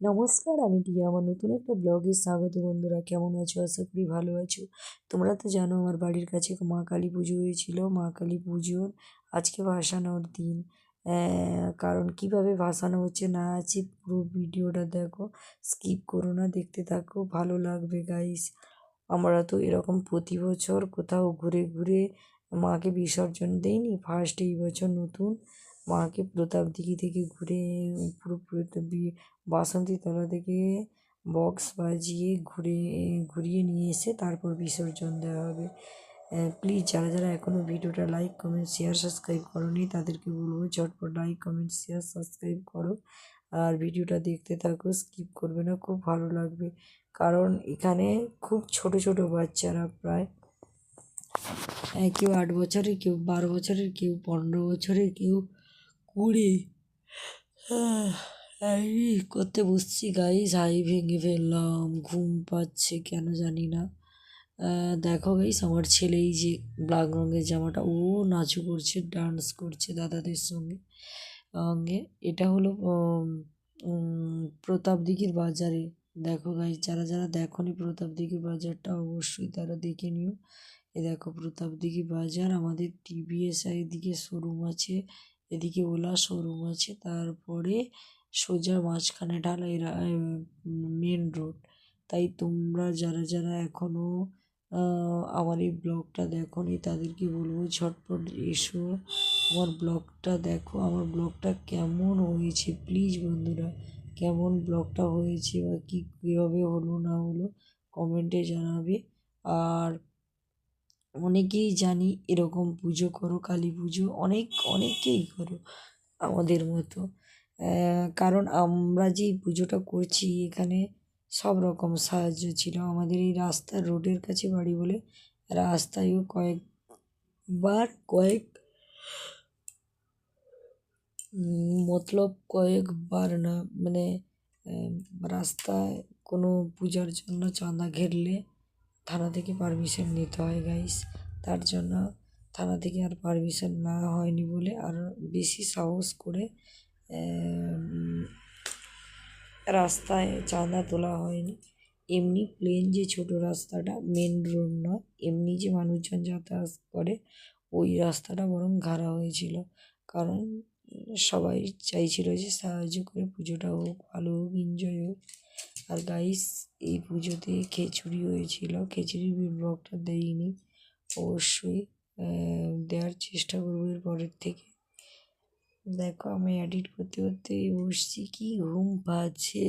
নমস্কার, আমি টিয়া আমার নতুন একটা ব্লগে স্বাগত বন্ধুরা। কেমন আছো? আশা করি ভালো আছো। তোমরা তো জানো আমার বাড়ির কাছে মা কালী পুজো হয়েছিল। মা কালী পুজোর আজকে ভাসানোর দিন। কারণ কীভাবে ভাসানো হচ্ছে না আছে পুরো ভিডিওটা দেখো। স্কিপ করো না, দেখতে থাকো। ভালো লাগবে গাইস আমরা তো এরকম প্রতি বছর কোথাও ঘুরে ঘুরে মাকে বিসর্জন দেইনি। ফার্স্ট এই বছর নতুন। মাকে প্রতাপদিঘি থেকে ঘুরে পুরো বাসন্তী তলা থেকে বক্স বাজিয়ে ঘুরে, ঘুরিয়ে নিয়ে এসে তারপর বিসর্জন দেওয়া হবে। প্লিজ যারা যারা এখনও ভিডিওটা লাইক কমেন্ট শেয়ার সাবস্ক্রাইব করনি তাদেরকে বলব ঝটপট লাইক কমেন্ট শেয়ার সাবস্ক্রাইব করো। আর ভিডিওটা দেখতে থাকো স্কিপ করবে না, খুব ভালো লাগবে। কারণ এখানে খুব ছোট ছোট বাচ্চারা প্রায় কেউ আট বছরের, কেউ বারো বছরের, কেউ পনেরো বছরের, কেউ কুড়ি। করতে বসছি গাইস হাই ভেঙে ফেললাম, ঘুম পাচ্ছে কেন জানি না। দেখো গাইস আমার ছেলেই যে ব্ল্যাক রঙের জামাটা, ও নাচু করছে ডান্স করছে দাদাদের সঙ্গে। সঙ্গে এটা হলো প্রতাপ দিঘির বাজারে। দেখো গাইস যারা যারা দেখনি প্রতাপ দিঘির বাজারটা, অবশ্যই তারা দেখে নিও। এ দেখো প্রতাপ দিঘি বাজার, আমাদের টিভিএস দিকে শোরুম আছে। এদিকে ওলা শোরুম আছে, তারপরে সোজা মাঝখানে ঢালাই মেন রোড তাই তোমরা যারা যারা এখনও আমার এই ব্লগটা দেখোনি, তাদেরকে বলব ঝটপট এসো, আমার ব্লগটা দেখো। আমার ব্লগটা কেমন হয়েছে? প্লিজ বন্ধুরা, কেমন ব্লগটা হয়েছে বা কী, কীভাবে হলো না হলো কমেন্টে জানাবে। আর অনেকেই জানি এরকম পুজো করো, কালী পুজো, অনেক, অনেকেই করো আমাদের মতো। কারণ আমরা যেই পুজোটা করছি, এখানে সব রকম সাহায্য ছিল। আমাদের এই রাস্তার রোডের কাছে বাড়ি বলে রাস্তায়ও কয়েকবার কয়েক মতলব কয়েকবার না মানে রাস্তায় কোনো পূজার জন্য চাঁদা ঘেরলে থানা থেকে পারমিশন নিতে হয় গাইস তার জন্য থানা থেকে আর পারমিশন না হয়নি বলে আর বেশি সাহস করে রাস্তায় চাঁদা তোলা হয়নি। এমনি প্লেন যে ছোটো রাস্তাটা মেন রোড নয়, এমনি যে মানুষজন যাতায়াত করে, ওই রাস্তাটা বরং ঘাড়া হয়েছিল। কারণ সবাই চাইছিল যে সাহায্য করে পুজোটা হোক, ভালো হোক এনজয় হোক। আর গাইস এই পুজোতে খিচুড়ি হয়েছিল। খিচুড়ির ব্লগটা দেয়নি অবশ্যই দেওয়ার চেষ্টা করব এর পরের থেকে। দেখো, আমি এডিট করতে করতে বসছি। কি ঘুম পাচ্ছে।